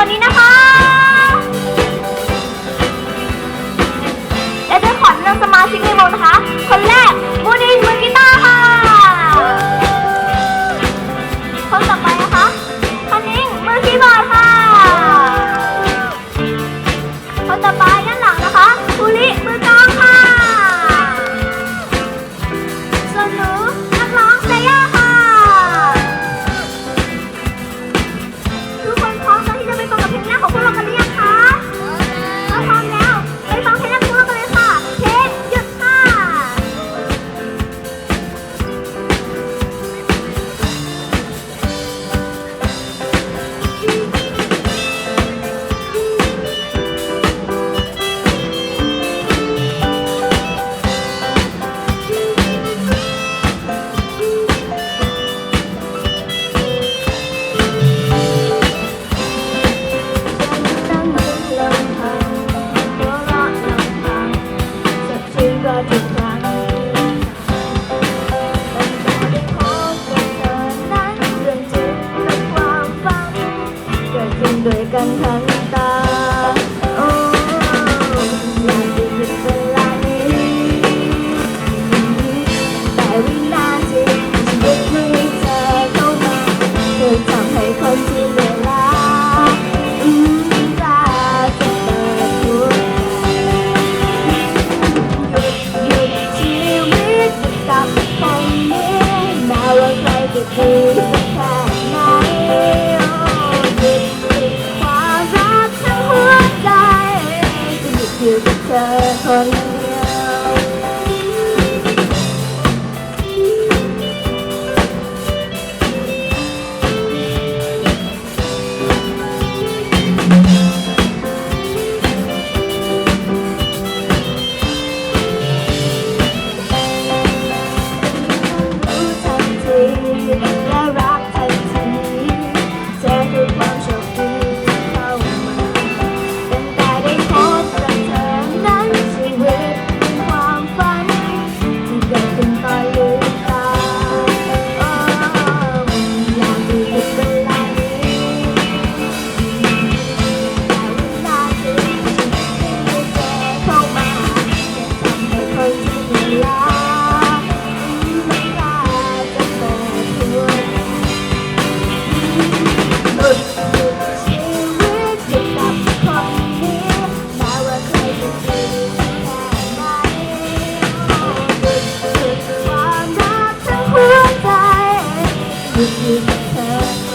ว่านี้นะคะ และด้วยขอเรื่องสมาชิกในวงนะคะ คนแรก Hare love.